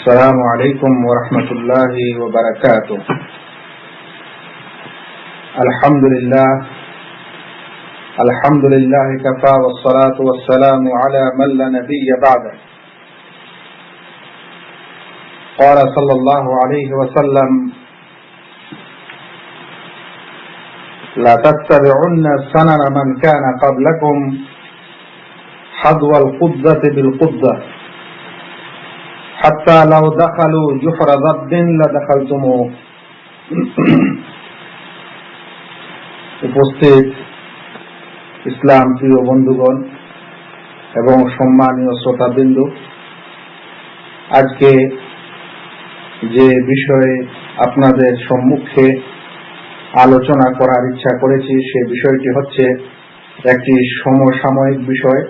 السلام عليكم ورحمة الله وبركاته. الحمد لله. الحمد لله كفى والصلاة والسلام على من لا نبي بعده. قال صلى الله عليه وسلم لا تتبعن سنن من كان قبلكم حظو القدة بالقدة দাখালু উপস্থিত ইসলাম প্রিয় বন্ধুগণ এবং সম্মানীয় শ্রোতাবৃন্দ, আজকে যে বিষয়ে আপনাদের সম্মুখে আলোচনা করার ইচ্ছা করেছি, সে বিষয়টি হচ্ছে একটি সমসাময়িক বিষয়,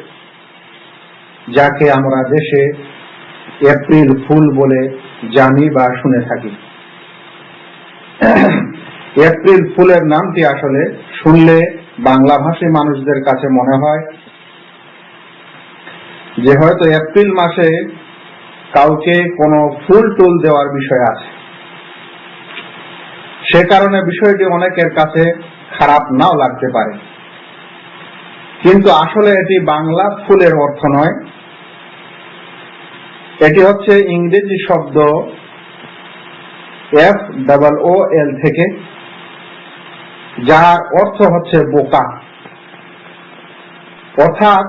যাকে আমরা দেশে এপ্রিল ফুল বলে জানি বা শুনে থাকি। এপ্রিল ফুলের নামটি আসলে শুনলে বাংলা ভাষী মানুষদের কাছে মনে হয় যে হয়তো এপ্রিল মাসে কাউকে কোনো ফুল টুল দেওয়ার বিষয় আছে। সে কারণে বিষয়টি অনেকের কাছে খারাপ নাও লাগতে পারে। কিন্তু আসলে এটি বাংলা ফুলের অর্থ নয়। এটি হচ্ছে ইংরেজি শব্দ এফ ডাবল ও এল থেকে, যার অর্থ হচ্ছে বোকা। অর্থাৎ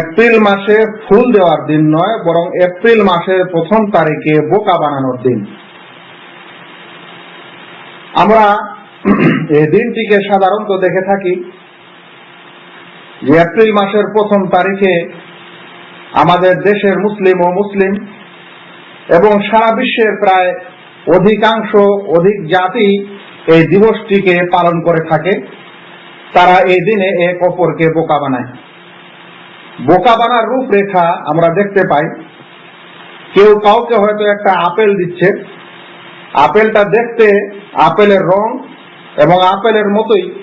এপ্রিল মাসে ফুল দেওয়ার দিন নয়, বরং এপ্রিল মাসের প্রথম তারিখে বোকা বানানোর দিন। আমরা এই দিনটিকে সাধারণত দেখে থাকি যে এপ্রিল মাসের প্রথম তারিখে আমাদের দেশের মুসলিম ও মুসলিম এবং সারা বিশ্বের প্রায় অধিকাংশ অধিক জাতি এই দিবসটিকে পালন করে থাকে। তারা এই দিনে এক অপরকে বোকা বানায়। বোকা বানার রূপরেখা আমরা দেখতে পাই। কেউ কাউকে হয়তো একটা আপেল দিচ্ছে। আপেলটা দেখতে আপেলের রং এবং আপেলের মতোই।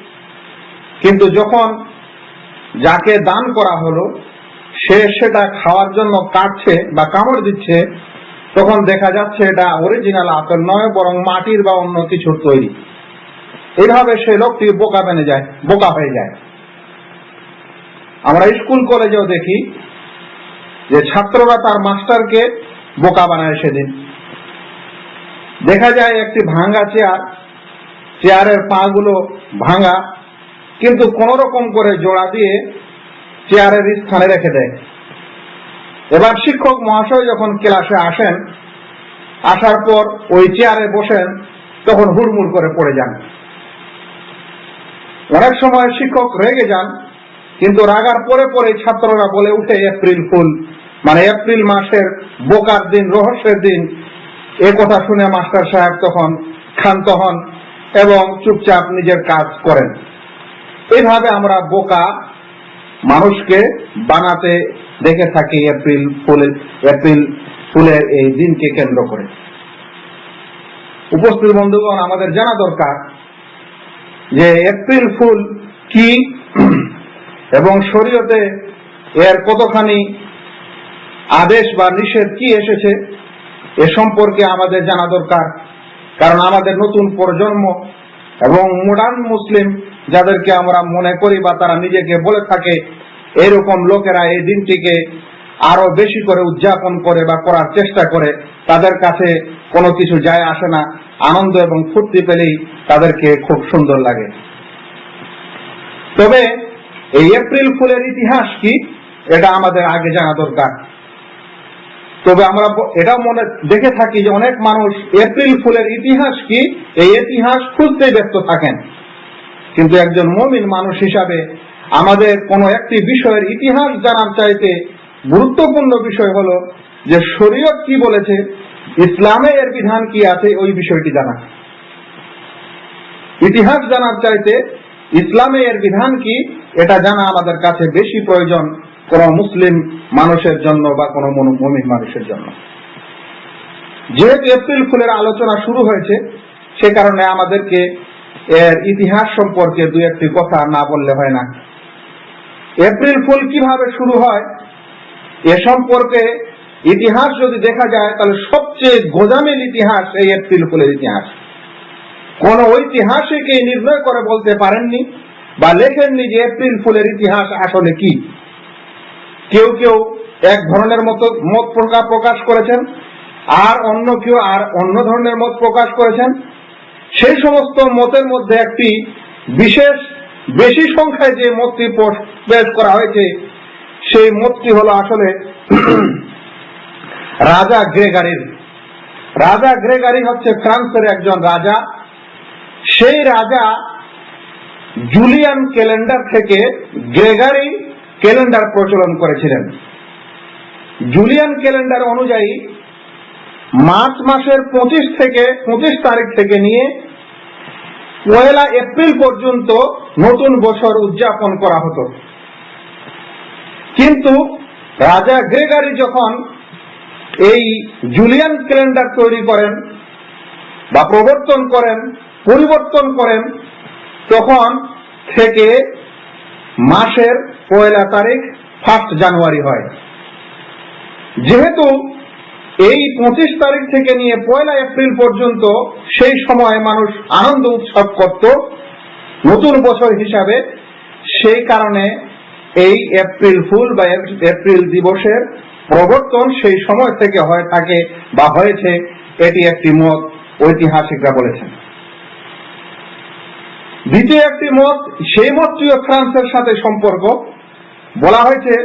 কিন্তু যখন যাকে দান করা হলো সে সেটা খাওয়ার জন্য কাটছে বা কামড় দিচ্ছে, তখন দেখা যাচ্ছে এটা অরিজিনাল আপেল নয়, বরং মাটির বা অন্য কিছুর তৈরি। এইভাবে সে লোকটি বোকা বেনে যায়, বোকা হয়ে যায়। আমরা স্কুল কলেজেও দেখি যে ছাত্ররা তার মাস্টারকে বোকা বানায় সেদিন। দেখা যায় একটি ভাঙ্গা চেয়ার, চেয়ারের পা গুলো ভাঙা, কিন্তু কোন রকম করে জোড়া দিয়ে চেয়ারের স্থানে রেখে দেয়। এবার শিক্ষক মহাশয় যখন ক্লাসে আসেন, আসার পর ওই চেয়ারে বসেন, তখন হুড়মুড় করে পড়ে যান। অনেক সময় শিক্ষক রেগে যান, কিন্তু রাগার পরে পরে ছাত্ররা বলে উঠে, এপ্রিল ফুল। মানে এপ্রিল মাসের বোকার দিন, রহস্যের দিন। এ কথা শুনে মাস্টার সাহেব তখন ক্ষান্ত হন এবং চুপচাপ নিজের কাজ করেন। এইভাবে আমরা বোকা মানুষকে বানাতে দেখে থাকি এপ্রিল ফুলের এপ্রিল ফুলের এই দিনকে কেন্দ্র করে। উপস্থিত বন্ধুগণ, আমাদের জানা দরকার যে এপ্রিল ফুল কি এবং শরীয়তে এর কতখানি আদেশ বা নিষেধ কি এসেছে এ সম্পর্কে আমাদের জানা দরকার, কারণ আমাদের নতুন প্রজন্ম এবং মডার্ন মুসলিম যাদেরকে আমরা মনে করি বা তারা নিজেকে বলে থাকে, এরকম লোকেরা এই দিনটিকে আরও বেশি করে উদযাপন করে বা করার চেষ্টা করে, তাদের কাছে কোনো কিছু যায় আসে না। আনন্দ এবং ফুর্তি পেলেই তাদেরকে খুব সুন্দর লাগে। তবে এই এপ্রিল ফুলের ইতিহাস কি? এটা আমাদের আগে জানা দরকার। তবে আমরা এটাও মনে দেখে থাকি যে অনেক মানুষ এপ্রিল ফুলের ইতিহাস কি? এই ইতিহাস খুঁজতে ব্যস্ত থাকেন। কিন্তু একজন মমিন মানুষ হিসাবে আমাদের কোন একটি বিষয়ের ইতিহাস জানার চাইতে গুরুত্বপূর্ণ বিষয় হলো যে শরীয়ত কি বলেছে, ইসলামে এর বিধান কি আছে, ওই বিষয়টি জানা। ইতিহাস জানার চাইতে ইসলামে এর বিধান কি, এটা জানা আমাদের কাছে বেশি প্রয়োজন কোন মুসলিম মানুষের জন্য বা কোন মমিন মানুষের জন্য। যেহেতু এপ্রিল ফুলের আলোচনা শুরু হয়েছে, সে কারণে আমাদেরকে এর ইতিহাস সম্পর্কে দু একটি কথা না বললে হয় না। এপ্রিল ফুল কীভাবে শুরু হয়, এ সম্পর্কে ইতিহাস যদি দেখা যায়, তাহলে সবচেয়ে গোজামিল ইতিহাস এই এপ্রিল ফুলের ইতিহাস। কোন ঐতিহাসিক নির্ণয় করে বলতে পারেননি বা লেখেননি যে এপ্রিল ফুলের ইতিহাস আসলে কি। কেউ কেউ এক ধরনের মতো, মত প্রকাশ করেছেন, আর অন্য কেউ আর অন্য ধরনের মত প্রকাশ করেছেন। সেই সমস্ত মতের মধ্যে একটি বিশেষ, বেশি সংখ্যায় যে মতটি পেশ করা হয়েছে, সেই মতটি হলো আসলে রাজা গ্রেগারির। রাজা গ্রেগারি হচ্ছে ফ্রান্সের একজন রাজা। সেই রাজা জুলিয়ান ক্যালেন্ডার থেকে গ্রেগারি ক্যালেন্ডার প্রচলন করেছিলেন। জুলিয়ান ক্যালেন্ডার অনুযায়ী মার্চ মাসের পঁচিশ থেকে, পঁচিশ তারিখ থেকে নিয়ে পয়লা এপ্রিল পর্যন্ত নতুন বছর উদযাপন করা হতো। কিন্তু রাজা গ্রেগারি যখন এই জুলিয়ান ক্যালেন্ডার তৈরি করেন বা প্রবর্তন করেন, পরিবর্তন করেন, তখন থেকে মাসের পয়লা তারিখ ফার্স্ট জানুয়ারি হয়। যেহেতু এই পঁচিশ তারিখ থেকে নিয়ে পয়লা এপ্রিল পর্যন্ত সেই সময় মানুষ আনন্দ উৎসব করত, নতুন বছর হিসাবে, সেই কারণে এই এপ্রিল ফুল বা এপ্রিল দিবসের প্রবর্তন সেই সময় থেকে হয়ে, থাকে বা হয়েছে, এটি একটি মত ঐতিহাসিকরা বলেছেন। দ্বিতীয় একটি মত, সেই মতটিও ফ্রান্সের সাথে সম্পর্ক। বলা হয়েছে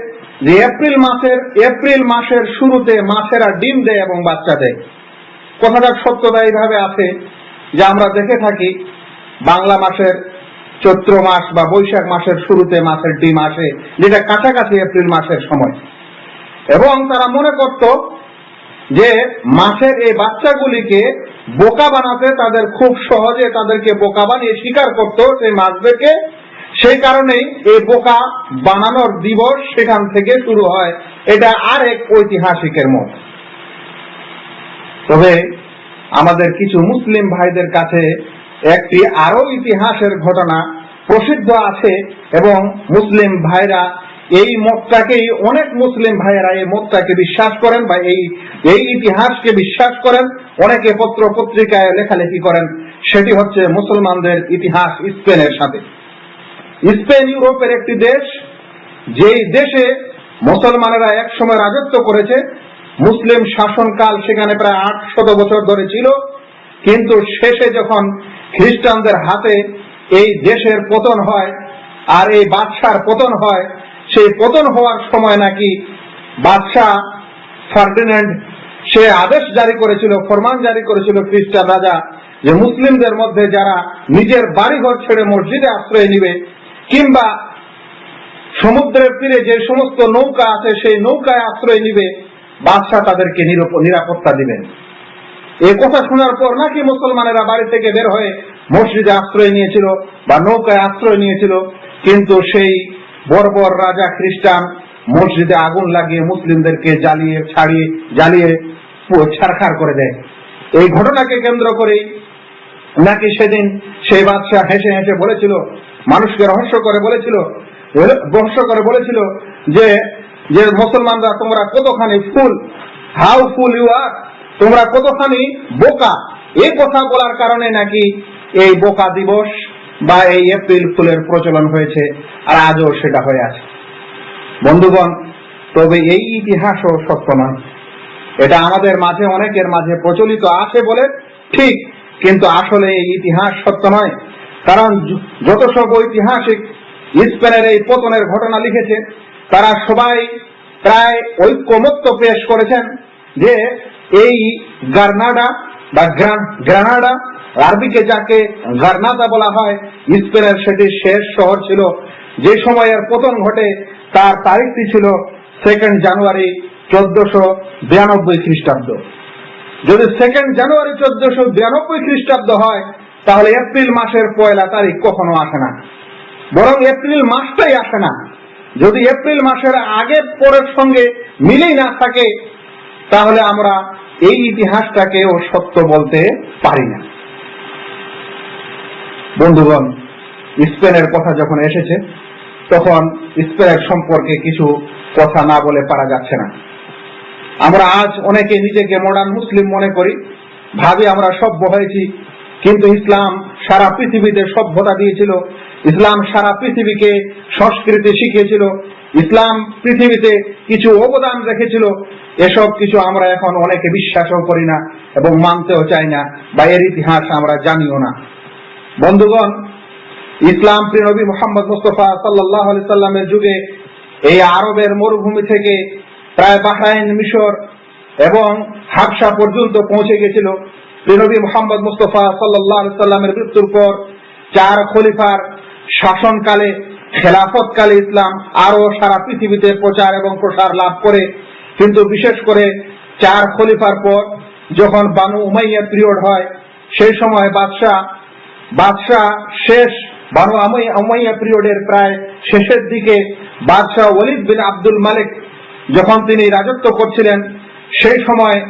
যে এপ্রিল মাসের এপ্রিল মাসের শুরুতে মাছেরা ডিম দেয় এবং বাচ্চা দেয়। কথাটা সত্যতা এইভাবে আছে যে আমরা দেখে থাকি, বাংলা মাসের চৈত্র মাস বা বৈশাখ মাসের শুরুতে মাছের ডিম আসে, যেটা কাছাকাছি এপ্রিল মাসের সময়। এবং তারা মনে করত যে মাছের এই বাচ্চাগুলিকে বোকা বানাতে তাদের খুব সহজে তাদেরকে বোকা বানিয়ে শিকার করত সেই মাছদেরকে। সেই কারণেই এই বোকা বানানোর দিবস সেখান থেকে শুরু হয়। এটা আরেক ঐতিহাসিকের মত। তবে আমাদের কিছু মুসলিম ভাইদের কাছে একটি আরও ইতিহাসের ঘটনা প্রসিদ্ধ আছে এবং মুসলিম ভাইরা এই মতটাকেই অনেক মুসলিম ভাইয়েরা এই মতটাকে বিশ্বাস করেন বা এই এই ইতিহাসকে বিশ্বাস করেন। অনেকে পত্র পত্রিকায় লেখালেখি করেন। সেটি হচ্ছে মুসলমানদের ইতিহাস স্পেনের সাথে। স্পেন ইউরোপের একটি দেশ, যেই দেশে মুসলমানেরা একসময় রাজত্ব করেছে। মুসলিম শাসনকাল সেখানে প্রায় আট শত বছর ধরে ছিল। কিন্তু শেষে যখন খ্রিস্টানদের হাতে এই দেশের পতন হয় আর এই বাদশার পতন হয় সেই পতন হওয়ার সময় নাকি বাদশাহ ফার্ডিন্যান্ড সে আদেশ জারি করেছিল, ফরমান জারি করেছিল খ্রিস্টান রাজা যে মুসলিমদের মধ্যে যারা নিজের বাড়িঘর ছেড়ে মসজিদে আশ্রয় নিবে কিংবা সমুদ্রের তীরে যে সমস্ত নৌকা আছে সেই নৌকায় আশ্রয় নিবে, বাদশাহ তাদেরকে নিরপ- নিরাপত্তা দিবেন। এই কথা শোনার পর নাকি মুসলমানেরা বাড়ি থেকে বের হয়ে মসজিদে আশ্রয় নিয়েছিল বা নৌকায় আশ্রয় নিয়েছিল, কিন্তু সেই বর্বর রাজা খ্রিস্টান মসজিদে আগুন লাগিয়ে মুসলিমদেরকে জ্বালিয়ে, ছাড়িয়ে, জ্বালিয়ে ছারখার করে দেয়। এই ঘটনাকে কেন্দ্র করেই নাকি সেদিন সেই বাদশাহ হেসে হেসে বলেছিল, মানুষকে রহস্য করে বলেছিল, রহস্য করে বলেছিল যে যে মুসলমানরা তোমরা কতখানি ফুল, হাউ ফুল ইউ আর, তোমরা কতখানি বোকা। এই কথা বলার কারণে নাকি এই বোকা দিবস বা এই এপ্রিল ফুলের প্রচলন হয়েছে, আর আজও সেটা হয়ে আছে। বন্ধুগণ, তবে এই ইতিহাসও সত্য নয়। এটা আমাদের মাঝে, অনেকের মাঝে প্রচলিত আছে বলে ঠিক, কিন্তু আসলে এই ইতিহাস সত্য নয়। কারণ যত সব ঐতিহাসিক স্পেনের এই পতনের ঘটনা লিখেছে, তারা সবাই প্রায় ঐক্যমত্য পেশ করেছেন যে এই গার্নাডা বা গ্রানাডা আরবিকে যাকে গার্নাদা বলা হয়, স্পেনের সেটি শেষ শহর ছিল। যে সময়ের পতন ঘটে, তার তারিখটি ছিল সেকেন্ড জানুয়ারি চোদ্দশো বিরানব্বই খ্রিস্টাব্দ। যদি সেকেন্ড জানুয়ারি চোদ্দশো বিরানব্বই খ্রিস্টাব্দ হয়, তাহলে এপ্রিল মাসের পয়লা তারিখ কখনো আসে না। বরং এপ্রিল মাসটাই আসে না। যদি এপ্রিল মাসের আগে পরের সঙ্গে মিলেই না থাকে, তাহলে আমরা এই ইতিহাসটাকেও সত্য বলতে পারি না। বন্ধুগণ, স্পেনের কথা যখন এসেছে, তখন স্পেনের সম্পর্কে কিছু কথা না বলে পারা যাচ্ছে না। আমরা আজ অনেকে নিজেকে মডার্ন মুসলিম মনে করি, ভাবি আমরা সভ্য হয়েছি, কিন্তু ইসলাম সারা পৃথিবীতে সভ্যতা দিয়েছিল, ইসলাম সারা পৃথিবীকে সংস্কৃতি শিখিয়েছিল, ইসলাম পৃথিবীতে কিছু অবদান রেখেছিল, এসব কিছু আমরা এখন অনেকে বিশ্বাসও করি না এবং মানতেও চাই না বা এর ইতিহাস আমরা জানিও না। বন্ধুগণ, ইসলাম প্রিয় নবী মোহাম্মদ মুস্তফা সাল্লাহ আলি সাল্লামের যুগে এই আরবের মরুভূমি থেকে প্রায় বাহরাইন, মিশর এবং হাবসা পর্যন্ত পৌঁছে গেছিল প্রিয় নবী মোহাম্মদ মুস্তফা সাল্লাহ আলি সাল্লামের মৃত্যুর পর চার খলিফার শাসনকালে, খেলাফতকালে ইসলাম আরও সারা পৃথিবীতে প্রচার এবং প্রসার লাভ করে। কিন্তু বিশেষ করে চার খলিফার পর যখন বানু উমাইয়া পিরিয়ড হয়, সেই সময় বাদশাহ বাদশাহ শেষ, বানু আমই- উমাইয়া পিরিয়ডের প্রায় শেষের দিকে বাদশাহ ওয়ালিদ বিন আব্দুল মালিক যখন তিনি রাজত্ব করছিলেন, সেই সময়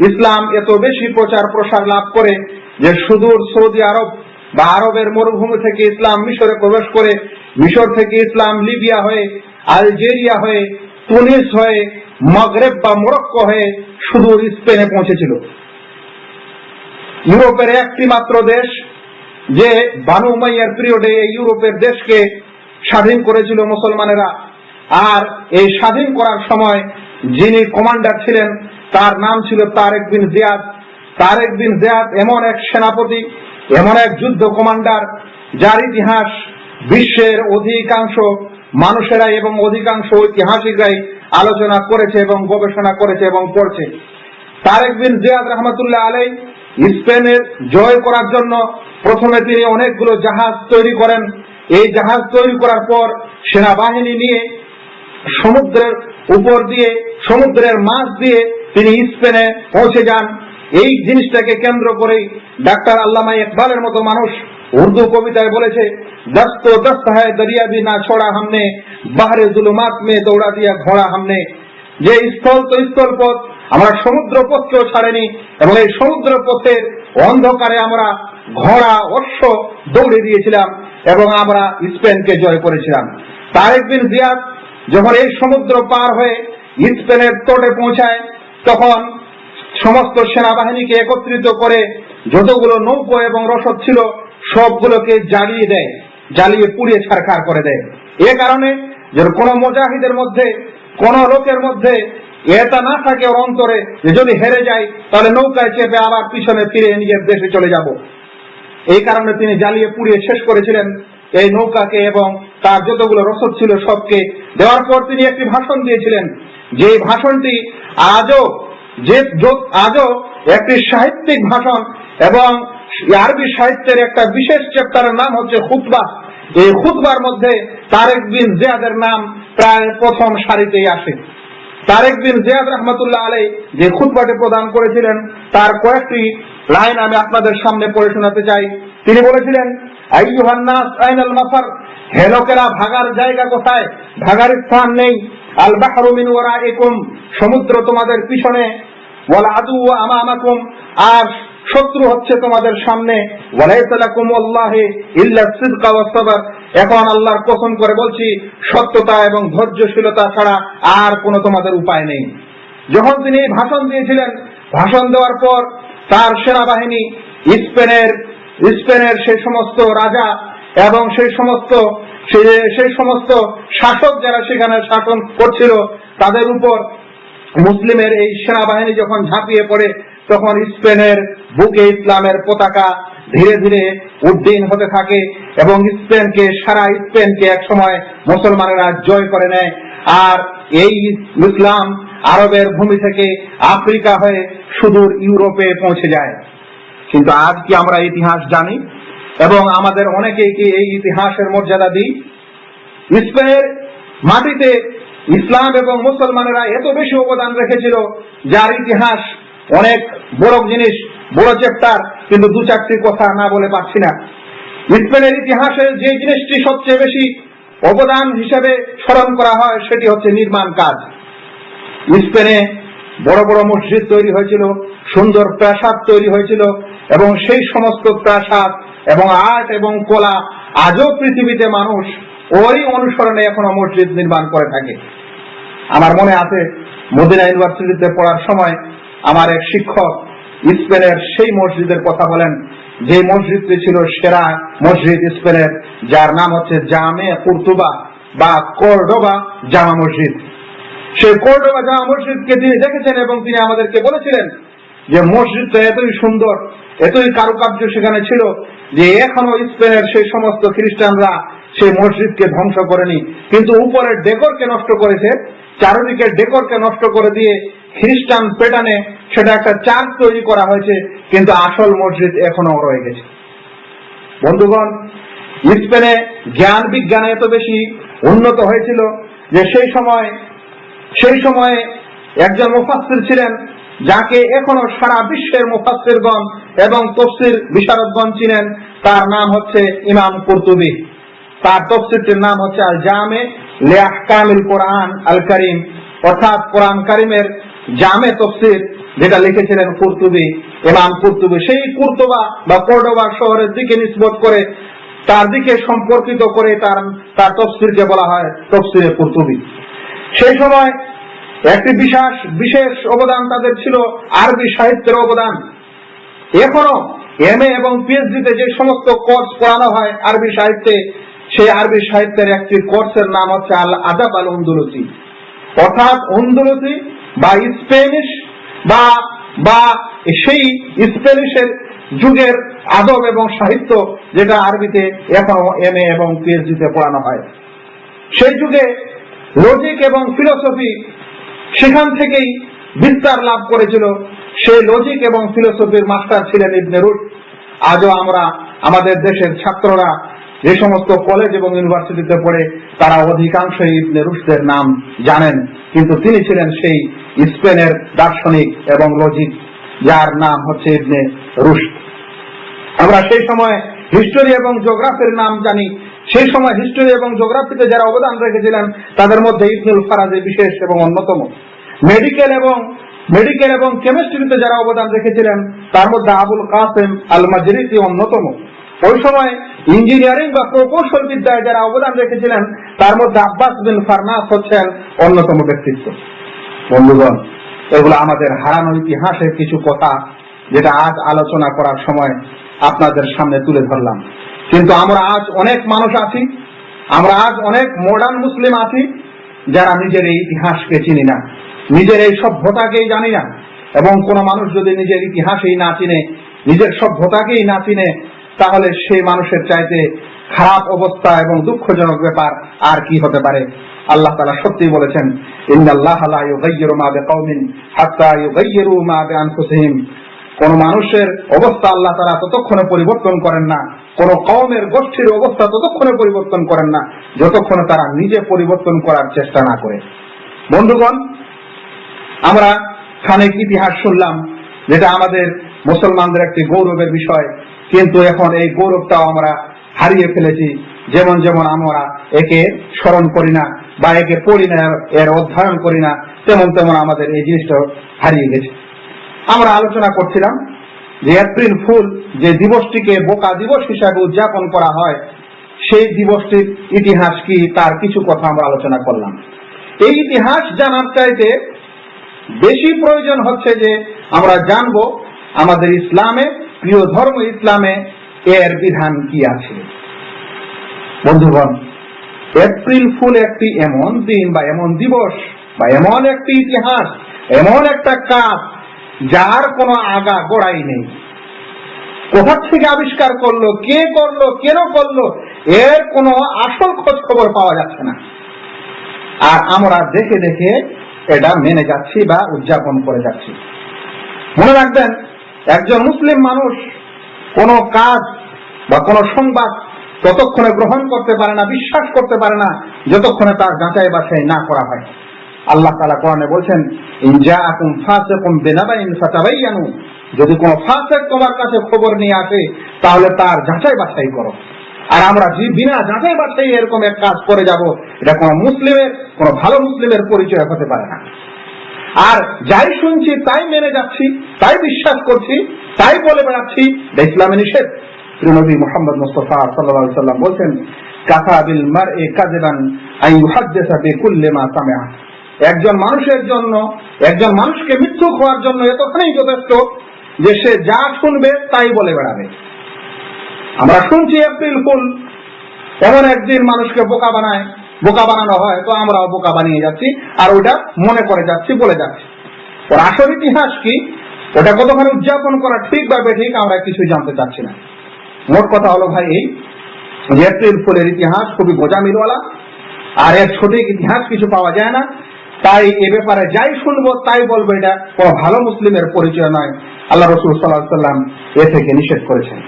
ইসলাম এত বেশি প্রচার প্রসার লাভ করে যে সুদূর সৌদি আরব বা আরবের মরুভূমি থেকে ইসলাম মিশরে প্রবেশ করে মিশর থেকে ইসলাম লিবিয়া হয়ে, আলজেরিয়া হয়ে, তুনিস হয়ে, মগরেব বা মোরক্কো হয়ে সুদূর স্পেনে পৌঁছেছিল। ইউরোপের একটি মাত্র দেশ যে বানু উমাইয়ার পিরিয়ডে এই ইউরোপের দেশকে স্বাধীন করেছিল মুসলমানেরা। আর এই স্বাধীন করার সময় যিনি কমান্ডার ছিলেন, তার নাম ছিল তারেক বিন জিয়াদ। তারেক বিন জিয়াদ এমন এক সেনাপতি, এমন এক যুদ্ধ কমান্ডার, যার ইতিহাস বিশ্বের অধিকাংশ মানুষেরাই এবং অধিকাংশ ঐতিহাসিকরাই আলোচনা করেছে এবং গবেষণা করেছে এবং পড়ছে। তারেক বিন জিয়াদ রহমতুল্লাহ আলাই স্পেনের জয় করার জন্য প্রথমে তিনি অনেকগুলো জাহাজ তৈরি করেন। এই জাহাজ তৈরি করার পর সেনাবাহিনী নিয়ে, সমুদ্রের উপর দিয়ে, সমুদ্রের মাছ দিয়ে তিনি স্পেনে পৌঁছে যান। এই জিনিসটাকে কেন্দ্র করেই ডাক্তার আল্লামা ইকবালের মতো মানুষ উর্দু কবিতায় বলেছে, দস্ত দস্ত হায় দরিয়া ভি না ছোড়া হামনে, বাহারে জুলুমাত মেয়ে দৌড়া দিয়া ঘোড়া হামনে। যে স্থল তো স্থল পথ, আমরা সমুদ্র পথকেও ছাড়েনি এবং এই সমুদ্র পথের অন্ধকারে আমরা ঘোড়া অশ্ব দৌড়ে দিয়েছিলাম এবং আমরা স্পেনকে জয় করেছিলাম। তারেক বিন জিয়াদ যখন এই সমুদ্র পার হয়ে স্পেনের তটে পৌঁছায়, তখন সমস্ত সেনাবাহিনীকে একত্রিত করে যতগুলো নৌকো এবং রসদ ছিল, সবগুলোকে জ্বালিয়ে দেয়, জ্বালিয়ে পুড়িয়ে ছারখার করে দেয়। এ কারণে যে কোন মুজাহিদের মধ্যে, কোন লোকের মধ্যে এটা না থাকে ওর অন্তরে যদি হেরে যায় তাহলে নৌকায় চেপে আবার পিছনে ফিরে নিজের দেশে চলে যাব। এই কারণে তিনি জ্বালিয়ে পুড়িয়ে শেষ করেছিলেন এই নৌকাকে এবং তার যতগুলো রসদ ছিল সবকে। দেওয়ার পর তিনি একটি ভাষণ দিয়েছিলেন। যে ভাষণটি আজও যে আজও একটি সাহিত্যিক ভাষণ এবং আরবি সাহিত্যের একটা বিশেষ চ্যাপ্টারের নাম হচ্ছে খুতবা। এই খুতবার মধ্যে তারেক বিন জিয়াদের নাম প্রায় প্রথম সারিতেই আসে। তারেক বিন জিয়াদ রহমতুল্লাহ আলাই যে খুতবাটি প্রদান করেছিলেন, তার কয়েকটি লাইন আমি আপনাদের সামনে পড়ে শোনাতে চাই। তিনি বলেছিলেন আইয়ুহান্নাস ভাগার জায়গা কোথায়? ভাগার স্থান নেই। আল বাহরু মিন ওয়ারাইকুম, সমুদ্র তোমাদের পিছনে। ওয়াল আদু আমামাকুম, আর শত্রু হচ্ছে তোমাদের সামনে। ওয়ালাইসা লাকুম আল্লাহি ইল্লা সিদকা সাবর। এখন আল্লাহর কসম করে বলছি, সত্যতা এবং ধৈর্যশীলতা ছাড়া আর কোনো তোমাদের উপায় নেই। যখন তিনি ভাষণ দিয়েছিলেন, ভাষণ দেওয়ার পর তার সেনাবাহিনী, স্পেনের স্পেনের সেই সমস্ত রাজা এবং সেই সমস্ত সেই সমস্ত শাসক যারা সেখানে শাসন করছিল, তাদের উপর মুসলিমের এই সেনাবাহিনী যখন ঝাঁপিয়ে পড়ে, তখন স্পেনের বুকে ইসলামের পতাকা ধীরে ধীরে উড্ডীন হতে থাকে এবং স্পেনকে, সারা স্পেনকে এক সময় মুসলমানেরা জয় করে নেয়। আর এই ইসলাম আরবের ভূমি থেকে আফ্রিকা হয়ে সুদূর ইউরোপে পৌঁছে যায়। কিন্তু আজ কি আমরা ইতিহাস জানি? এবং আমাদের অনেকেই কি এই ইতিহাসের মর্যাদা দিই? স্পেনের মাটিতে ইসলাম এবং মুসলমানেরা এত বেশি অবদান রেখেছিল, যার ইতিহাস অনেক বড় জিনিস, বড় চ্যাপ্টার, কিন্তু দু চারটি কথা না বলে পারছি না। স্পেনের ইতিহাসে যে জিনিসটি সবচেয়ে বেশি অবদান হিসেবে স্মরণ করা হয়, সেটি হচ্ছে নির্মাণ কাজ। স্পেনে বড় বড় মসজিদ তৈরি হয়েছিল, সুন্দর প্রাসাদ তৈরি হয়েছিল, এবং সেই সমস্ত প্রাসাদ এবং আর্ট এবং কলা আজও পৃথিবীতে মানুষ ওরই অনুসরণে এখনও মসজিদ নির্মাণ করে থাকে। আমার মনে আছে, মদিনা ইউনিভার্সিটিতে পড়ার সময় আমার এক শিক্ষক স্পেনের সেই মসজিদের কথা বলেন, যে মসজিদটি ছিল সেরা মসজিদ স্পেনের, যার নাম হচ্ছে জামে কুর্তুবা বা কোর্ডোবা জামা মসজিদ। সেই কোর্ডোবা জামা মসজিদকে তিনি দেখেছেন এবং তিনি আমাদেরকে বলেছিলেন যে মসজিদটা এতই সুন্দর, এতই কারুকার্য সেখানে ছিল যে এখনও স্পেনের সেই সমস্ত খ্রিস্টানরা সেই মসজিদকে ধ্বংস করেনি। কিন্তু উপরের ডেকরকে নষ্ট করেছে, চারিদিকের ডেকরকে নষ্ট করে দিয়ে খ্রিস্টান পেটানে সেটা একটা চার্চ তৈরি করা হয়েছে, কিন্তু আসল মসজিদ এখনও রয়ে গেছে। বন্ধুগণ স্পেনে জ্ঞান বিজ্ঞানে এত বেশি উন্নত হয়েছিল যে সেই সময় সেই সময়ে একজন মুফাসসির ছিলেন, যাকে এখনও সারা বিশ্বের মুফাসসিরগণ এবং তফসির বিশারদগণ চিনেন। তার নাম হচ্ছে ইমাম কুরতুবি। তার তফসিরটির নাম হচ্ছে আল জামে লিআহকামিল কোরআন আল করিম অর্থাৎ কোরআন কারিমের জামে তফসির যেটা লিখেছিলেন কুরতুবি, ইমাম কুরতুবি, সেই কুরতুবা বা কোর্ডোবা শহরের দিকে নিসবত করে তার দিকে সম্পর্কিত করে তার তার তফসিরকে বলা হয় তফসিরে কুরতুবি। সেই সময় একটি বিশেষ বিশেষ অবদান তাদের ছিল, আরবি সাহিত্যের অবদান। এখনও এম এ এবং পিএইচডিতে যে সমস্ত কোর্স পড়ানো হয় আরবি সাহিত্যে, সেই আরবি সাহিত্যের একটি কোর্সের নাম হচ্ছে আল আদাব আল উন্দুলতি অর্থাৎ উন্দুলতি বা স্পেনিশ বা বা সেই স্পেনিশের যুগের আদব এবং সাহিত্য যেটা আরবিতে এখনও এম এ এবং পিএইচডিতে পড়ানো হয়। সেই যুগে লজিক এবং ফিলোসফি সেখান থেকেই বিস্তার লাভ করেছিল। সেই লজিক এবং ফিলোসফির মাস্টার ছিলেন ইবনে রুট আজও আমরা আমাদের দেশের ছাত্ররা যে সমস্ত কলেজ এবং ইউনিভার্সিটিতে পড়ে, তারা অধিকাংশই ইবনে রুশদের নাম জানেন। কিন্তু তিনি ছিলেন সেই স্পেনের দার্শনিক এবং লজিক যার নাম হচ্ছে ইবনে রুশ আমরা সেই সময় হিস্টোরি এবং জিওগ্রাফির নাম জানি। সেই সময় হিস্টোরি এবং জিওগ্রাফিতে যারা অবদান রেখেছিলেন, তাদের মধ্যে ইবনুল ফারাজি বিশেষ এবং অন্যতম। মেডিকেল এবং মেডিকেল এবং কেমিস্ট্রিতে যারা অবদান রেখেছিলেন, তার মধ্যে আবুল কাসেম আল মাজরিতি অন্যতম। ওই সময় ইঞ্জিনিয়ারিং বা প্রকৌশল বিদ্যায় যারা অবদান রেখেছিলেন, তার মধ্যে আব্বাস বিন ফারনাস হচ্ছেন অন্যতম ব্যক্তিত্ব। বন্ধুগণ, এগুলো আমাদের হারানো ইতিহাসের কিছু কথা, যেটা আজ আলোচনা করার সময় আপনাদের সামনে তুলে ধরলাম। কিন্তু আমরা আজ অনেক মানুষ আছি, আমরা আজ অনেক মডার্ন মুসলিম আছি, যারা নিজের এই ইতিহাসকে চিনি না, নিজের এই সভ্যতাকেই জানি না, এবং কোন মানুষ যদি নিজের ইতিহাসেই না চিনে, নিজের সভ্যতাকেই না চিনে, তাহলে সেই মানুষের চাইতে খারাপ অবস্থা এবং দুঃখজনক ব্যাপার আর কি হতে পারে? আল্লাহ তালা সত্যি বলেছেন কোন মানুষের অবস্থা আল্লাহ তারা ততক্ষণে পরিবর্তন করেন না কোন কওমের গোষ্ঠীর অবস্থা ততক্ষণে পরিবর্তন করেন না, যতক্ষণে তারা নিজে পরিবর্তন করার চেষ্টা না করে। বন্ধুগণ, আমরা খানিক ইতিহাস শুনলাম, যেটা আমাদের মুসলমানদের একটি গৌরবের বিষয়, কিন্তু এখন এই গৌরবটাও আমরা হারিয়ে ফেলেছি, যেমন যেমন আমরা একে স্মরণ করি না বা একে পড়ি না, এর অধ্যয়ন করি না, তেমন তেমন আমাদের এই জিনিসটা হারিয়ে গেছে। আমরা আলোচনা করছিলাম যে এপ্রিল ফুল যে দিবসটিকে বোকা দিবস হিসাবে উদযাপন করা হয়, সেই দিবসটির ইতিহাস কি তার কিছু কথা আমরা আলোচনা করলাম। এই ইতিহাস জানার চাইতে বেশি প্রয়োজন হচ্ছে যে আমরা জানব আমাদের ইসলামে, প্রিয় ধর্ম ইসলামে এর বিধান কি আছে। বন্ধুগণ, এপ্রিল ফুল একটি এমন দিন বা এমন দিবস বা এমন একটি ইতিহাস, এমন একটা কাজ যার কোনো আগা গোড়াই নেই। কোথা থেকে আবিষ্কার করল, কে করল, কেন করল, এর কোনো আসল খোঁজ খবর পাওয়া যাচ্ছে না। আর আমরা দেখে দেখে এটা মেনে যাচ্ছি বা উদযাপন করে যাচ্ছি। মনে রাখবেন, একজন মুসলিম মানুষ কোন কাজ বা কোন সংবাদ ততক্ষণে গ্রহণ করতে পারে না, বিশ্বাস করতে পারে না, যতক্ষণে তার যাচাই বাছাই না করা হয়। আল্লাহ তালা কোরআনে বলছেন ইনজা আকুম ফাসিকুম বিনাবাইন ফাতাবাইয়ানু। যদি কোনো ফাসিক তোমার কাছে খবর নিয়ে আসে, তাহলে তার যাচাই বাছাই করো। আর আমরা বিনা যাচাই বাছাই এরকম এক কাজ করে যাব, এটা কোনো মুসলিমের, কোনো ভালো মুসলিমের পরিচয় হতে পারে না। আর যাই শুনছি, তাই মেনে যাচ্ছি, তাই বিশ্বাস করছি, তাই বলে বেড়াচ্ছি, এটা ইসলামে নিষেধ। শ্রীনবী মোহাম্মদ মুস্তফা সাল্লাহ সাল্লাম বলছেন, কাফা বিল মার এ কাজেবান আই ইউহাদ্দেসা বিকুল্লে মা সামেহা একজন মানুষের জন্য, একজন মানুষকে মৃত্যু হওয়ার জন্য এতখানি যথেষ্ট যে সে যা শুনবে তাই বলে বেড়াবে। আমরা শুনছি এপ্রিল ফুল, এমন একদিন মানুষকে বোকা বানায়, বোকা বানানো হয়, তো আমরাও বোকা বানিয়ে যাচ্ছি, আর ওটা মনে করে যাচ্ছি, বলে যাচ্ছি। ওর আসল ইতিহাস কি? ওটা কতখানি উদযাপন করা ঠিক বা বেঠিক আমরা কিছুই জানতে চাচ্ছি না। মোট কথা হলো ভাই এই, যে এপ্রিল ফুলের ইতিহাস খুবই গোজামিলওয়ালা, আর এর সঠিক ইতিহাস কিছু পাওয়া যায় না। তাই এ ব্যাপারে যাই শুনব, তাই বলব, এটা কোনো ভালো মুসলিমের পরিচয় নয়। আল্লাহ রসুল সাল্লাহ সাল্লাম এ থেকে নিষেধ করেছেন।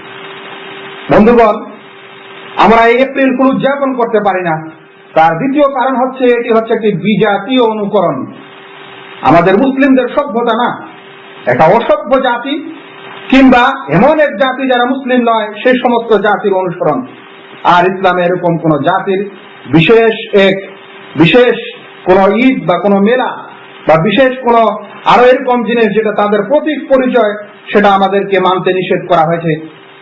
বন্ধুগণ, আমরা এই এপ্রিল ফুল উদযাপন করতে পারি না। তার দ্বিতীয় কারণ হচ্ছে, এটি হচ্ছে একটি বিজাতীয় অনুকরণ। আমাদের মুসলিমদের সভ্যতা না। একটা অসভ্য জাতি কিংবা এমন এক জাতি যারা মুসলিম নয় সেই সমস্ত জাতির অনুসরণ। আর ইসলামে এরকম কোন জাতির বিশেষ এক, বিশেষ কোন ঈদ বা কোন মেলা বা বিশেষ কোন আরও এরকম জিনিস যেটা তাদের প্রতীক পরিচয়, সেটা আমাদেরকে মানতে নিষেধ করা হয়েছে।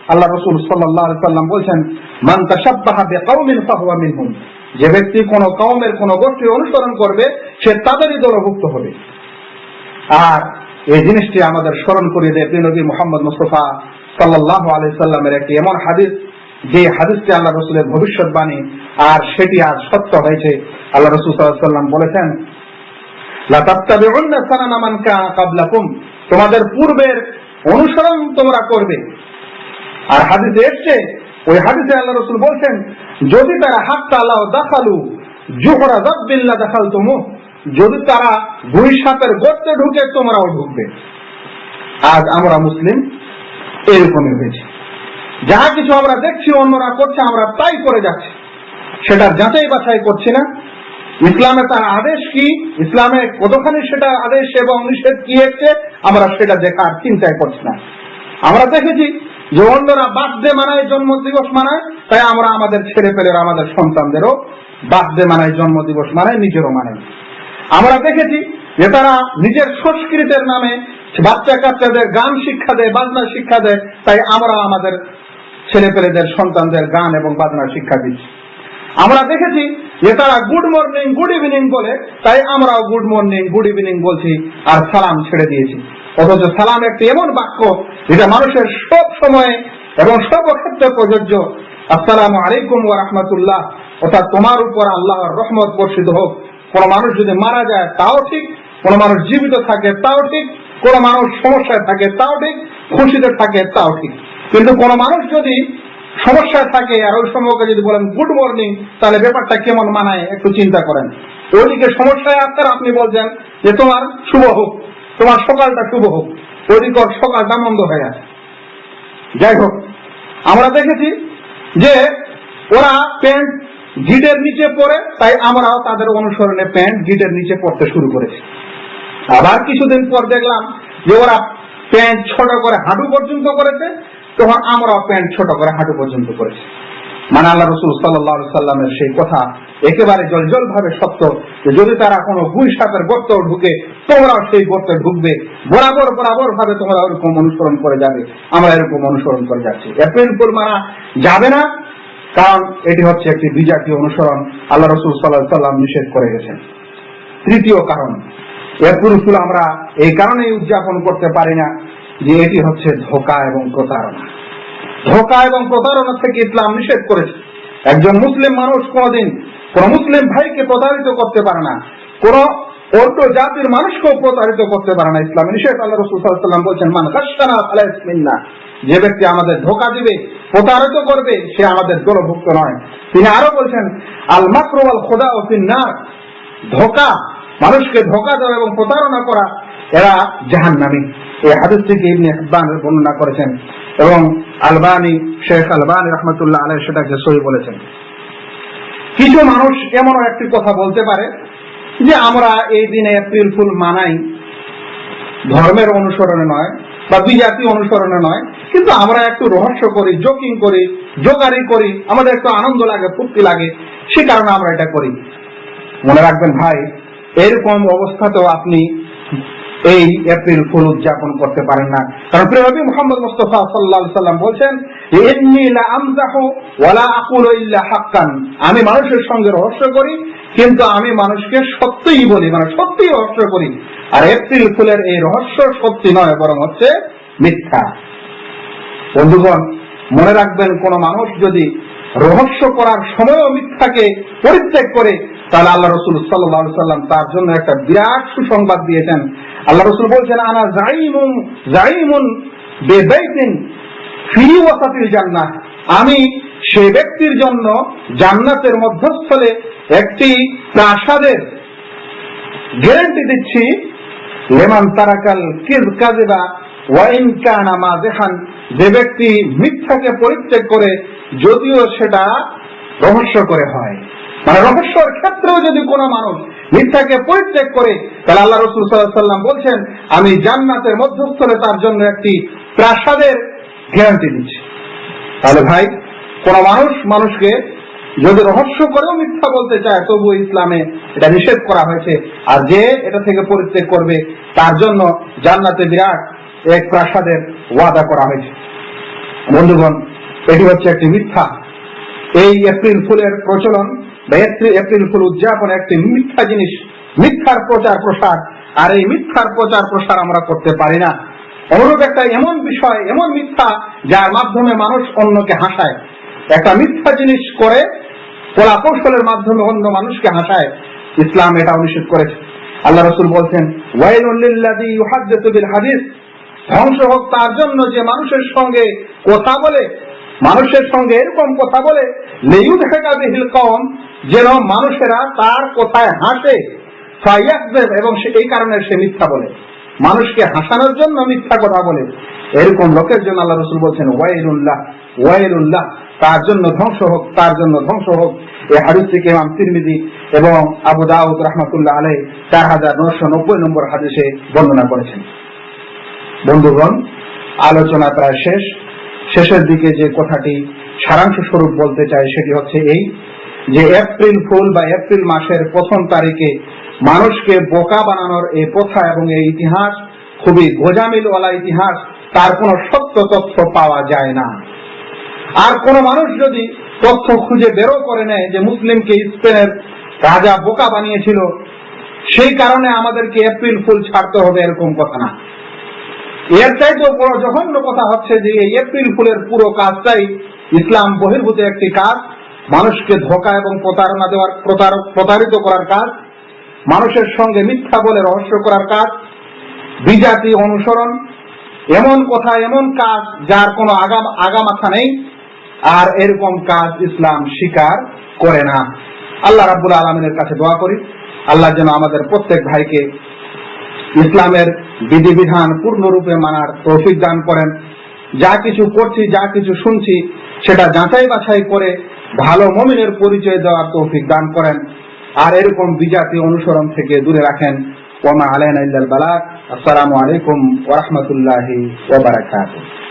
আল্লাহ রসুল সাল্লাহ সাল্লাম বলছেন, মান তাসাব্বাহা বিকাউমিন ফাহুয়া মিনহুম। যে ব্যক্তি কোন কওমের কোন গোষ্ঠীর অনুসরণ করবে, সে তাদেরই দলভুক্ত হবে। আর এই জিনিসটি আমাদের স্মরণ করিয়ে দেয় নবী মোহাম্মদ মুস্তফা সাল্লাহ আলি সাল্লামের একটি এমন হাদিস যে হাদিসটি আল্লাহ রসুলের ভবিষ্যৎবাণী, আর সেটি আজ সত্য হয়েছে। আল্লাহ রসুল সাল্লাম বলেছেন তোমাদের পূর্বের অনুসরণ তোমরা করবে। আর হাদিসে এসছে, ওই হাদিসে আল্লাহ রসুল বলছেন, যদি তারা হাত্তা আল্লাহ দাখালু জুহরা দাব্বিল্লা দেখাল তুমু যদি তারা দুই সাপের গর্তে ঢুকে তোমরাও ঢুকবে। আজ আমরা মুসলিম এরকমই হয়েছে। যা কিছু আমরা দেখছি, অন্যরা করছে, আমরা তাই করে যাচ্ছি। সেটার যাচাই বাছাই করছি না। ইসলামে তার আদেশ কি? ইসলামে কতখানি সেটা আদেশ এবং নিষেধ কি হচ্ছে আমরা সেটা দেখার চিন্তায় করছি না। আমরা দেখেছি যে অন্যরা বার্থডে মানায় জন্ম দিবস মানায়, তাই আমরা আমাদের ছেলে পেলের, আমাদের সন্তানদেরও বার্থডে মানায় জন্ম দিবস মানায়, নিজেরও মানায়। আমরা দেখেছি যে তারা নিজের সংস্কৃতের নামে বাচ্চা কাচ্চাদের গান শিক্ষা দেয়, বাজনা শিক্ষা দেয়, তাই আমরা আমাদের ছেলে পেলেদের সন্তানদের গান এবং বাজনা শিক্ষা দিচ্ছি। আমরা দেখেছি যে তারা গুড মর্নিং গুড ইভিনিং বলে, তাই আমরাও গুড মর্নিং গুড ইভিনিং বলছি আর সালাম ছেড়ে দিয়েছি। অথচ সালাম একটি এমন বাক্য যেটা মানুষের সব সময়ে এবং সব ক্ষেত্রে প্রযোজ্য। আসসালামু আলাইকুম ওয়া রাহমাতুল্লাহ। অর্থাৎ তোমার উপর আল্লাহর রহমত বর্ষিত হোক। কোন মানুষ যদি মারা যায়, তাও ঠিক। কোন মানুষ জীবিত থাকে, তাও ঠিক। কোন মানুষ সমস্যায় থাকে, তাও ঠিক। খুশিতে থাকে, তাও ঠিক। কিন্তু কোন মানুষ যদি সমস্যায় থাকে আর ওই সময়কে যদি বলেন গুড মর্নিং তাহলে ব্যাপারটা কেমন মানায়? একটু চিন্তা করেন। ওইদিকে সমস্যায় আপনার, আপনি বলছেন যে তোমার শুভ হোক, তোমার সকালটা শুভ হোক ওইদিকে সকালটা মন্দ হয়ে আছে। যাই হোক, আমরা দেখেছি যে ওরা প্যান্ট গিটের নিচে পড়ে তাই আমরাও তাদের অনুসরণে প্যান্ট গিটের নিচে পড়তে শুরু করেছি। আবার কিছুদিন পর দেখলাম যে ওরা প্যান্ট ছোট করে হাঁটু পর্যন্ত করেছে তখন আমরাও প্যান্ট ছোট করে হাঁটু পর্যন্ত করেছি। মানে আল্লাহ রসুল সাল্লাহ সাল্লামের সেই কথা একেবারে জলজল ভাবে সত্য যদি তারা কোনো গুই সাপের গর্ত ঢুকে, তোমরাও সেই গর্তে ঢুকবে। বরাবর বরাবর ভাবে তোমরা ওরকম অনুসরণ করে যাবে। আমরা এরকম অনুসরণ করে যাচ্ছি। এপ্রিল ফুল মারা যাবে না, কারণ এটি হচ্ছে একটি বিজাতীয় অনুসরণ। আল্লাহ রসুল সাল্লাহ সাল্লাম নিষেধ করে গেছেন। তৃতীয় কারণ, এপ্রিল ফুল আমরা এই কারণেই উদযাপন করতে পারি না যে এটি হচ্ছে ধোকা এবং প্রতারণা। ধোকা এবং প্রতারণা থেকে ইসলাম নিষেধ করেছে। একজন মুসলিম মানুষ কোনদিন কোন মুসলিম ভাইকে প্রতারিত করতে পারে না। কোন অন্য জাতির মানুষকেও প্রতারিত করতে পারে না। ইসলাম নিষেধ আল্লাহ রসুল বলছেন, মান কাশানা ফালাইসমিন্না যে ব্যক্তি আমাদের ধোকা দিবে, প্রতারিত করবে, সে আমাদের দলভুক্ত নয়। তিনি আরও বলছেন, আল মাকরু আল খোদা ও ফিন্নার ধোকা, মানুষকে ধোকা দেওয়া এবং প্রতারণা করা, এরা জাহান্নামী। এই হাদিসটিকে ইবনে হিব্বান বর্ণনা করেছেন এবং আলবানি শেখ আলবানি রহমতুল্লাহ আলহ সেটাকে সই বলেছেন। কিছু মানুষ এমনও একটি কথা বলতে পারে যে আমরা এই দিনে এপ্রিল ফুল মানাই। ধর্মের অনুসরণে নয় বা বিজাতি অনুসরণে নয়, কিন্তু আমরা একটু রহস্য করি, জোকিং করি জোগারি করি, আমাদের একটু আনন্দ লাগে, ফুর্তি লাগে, সে কারণে আমরা এটা করি। মনে রাখবেন ভাই, এরকম অবস্থাতেও আপনি এই এপ্রিল ফুল উদযাপন করতে পারেন না। কারণ প্রেমী মোহাম্মদ মুস্তফা সাল্লাহ সাল্লাম বলছেন আমি মানুষের সঙ্গে রহস্য করি, কিন্তু আমি মানুষকে সত্যিই বলি মানে সত্যি রহস্য করি। আর এপ্রিল ফুলের এই রহস্য সত্যি নয়, বরং হচ্ছে মিথ্যা। বন্ধুগণ, মনে রাখবেন, কোন মানুষ যদি রহস্য করার সময়ও মিথ্যাকে পরিত্যাগ করে তাহলে আল্লাহ রসুল সাল্লাহ সাল্লাম তার জন্য একটা বিরাট সুসংবাদ দিয়েছেন। আল্লাহ রসুল বলছেন, আনা জাইমুন জাইমুন বেবাইতিন ফি ওয়াসাতিল জান্নাহ। আমি সে ব্যক্তির জন্য জান্নাতের মধ্যস্থলে একটি প্রাসাদের গ্যারান্টি দিচ্ছি, লেমান তারাকাল কিজ কাজেবা ওয়াইন কানা মাযিহান। যে ব্যক্তি মিথ্যাকে পরিত্যাগ করে, যদিও সেটা রহস্য করে হয়। মানে রহস্যর ক্ষেত্রেও যদি কোনো মানুষ মিথ্যাকে পরিত্যাগ করে, তাহলে আল্লাহ রসুল সাল্লাহ সাল্লাম বলছেন, আমি জান্নাতের মধ্যস্থলে তার জন্য একটি প্রাসাদের গ্যারান্টি দিচ্ছি। তাহলে ভাই, কোন মানুষ মানুষকে যদি রহস্য করেও মিথ্যা বলতে চায় তবু ইসলামে এটা নিষেধ করা হয়েছে। আর যে এটা থেকে পরিত্যাগ করবে, তার জন্য জান্নাতে বিরাট এক প্রাসাদের ওয়াদা করা হয়েছে। বন্ধুগণ, এটি হচ্ছে একটি মিথ্যা। এই এপ্রিল ফুলের প্রচলন বা এপ্রিল ফুল উদযাপন, একটি মিথ্যা জিনিস, মিথ্যার প্রচার, প্রসার, আর এই মিথ্যার প্রচার, প্রসার আমরা করতে পারি না। অনুরূপ একটা এমন বিষয়, এমন মিথ্যা, যার মাধ্যমে মানুষ অন্যকে হাসায়। একটা মিথ্যা জিনিস করে কলা কৌশলের মাধ্যমে অন্য মানুষকে হাসায়। ইসলাম এটাও নিষেধ করেছে। আল্লাহ রসুল বলছেন হাদিস। ধ্বংস হোক তার জন্য যে মানুষের সঙ্গে কথা বলে, মানুষের সঙ্গে এরকম কথা বলে লেয়ুদ হেকা বিহিল কম যেন মানুষেরা তার কথায় হাসে। এবং এই কারণে সে মিথ্যা বলে। মানুষকে হাসানোর জন্য মিথ্যা কথা বলে। এরকম লোকের জন্য আল্লাহ রসুল বলছেন, ওয়াইলুল্লাহ ওয়াইলুল্লাহ, তার জন্য ধ্বংস হোক, তার জন্য ধ্বংস হোক। এই হাদিস থেকে ইমাম তিরমিজি এবং আবু দাউদ রহমতুল্লাহ আলাই চার হাজার নশো নব্বই নম্বর হাদিসে বর্ণনা করেছেন। বন্ধুগণ, আলোচনা প্রায় শেষ। শেষের দিকে যে কথাটি সারাংশ স্বরূপ বলতে চাই, সেটি হচ্ছে এই যে এপ্রিল ফুল বা এপ্রিল মাসের প্রথম তারিখে মানুষকে বোকা বানানোর এই প্রথা এবং এই ইতিহাস, খুবই গোজামিলওয়ালা ইতিহাস, তার কোনো সত্য তথ্য পাওয়া যায় না। আর কোন মানুষ যদি তথ্য খুঁজে বেরো করে নেয় যে মুসলিমকে স্পেনের রাজা বোকা বানিয়েছিল, সেই কারণে আমাদেরকে এপ্রিল ফুল ছাড়তে হবে এরকম কথা না। এর চাইতেও বড় জঘন্য কথা হচ্ছে যে এই এপ্রিল ফুলের পুরো কাজটাই ইসলাম বহির্ভূত একটি কাজ। মানুষকে ধোকা এবং প্রতারণা দেওয়ার প্রতারিত করার কাজ, মানুষের সঙ্গে মিথ্যা বলে রহস্য করার কাজ, বিজাতি অনুসরণ, এমন কথা এমন কাজ যার কোনো আগাম আগামাথা নেই, আর এরকম কাজ ইসলাম স্বীকার করে না। আল্লাহ রাব্বুল আলমিনের কাছে দোয়া করি, আল্লাহ যেন আমাদের প্রত্যেক ভাইকে ইসলামের বিধিবিধান পূর্ণরূপে মানার তৌফিক দান করেন। যা কিছু করছি, যা কিছু শুনছি, সেটা যাচাই বাছাই করে ভালো মমিনের পরিচয় দেওয়ার তৌফিক দান করেন। আর এরকম বিজাতি অনুসরণ থেকে দূরে রাখেন। ওমা আলাইনা বালাক আসসালামু আলাইকুম ওরহমতুল্লাহি রাহমাতুল্লাহি ওয়া বারাকাতুহু।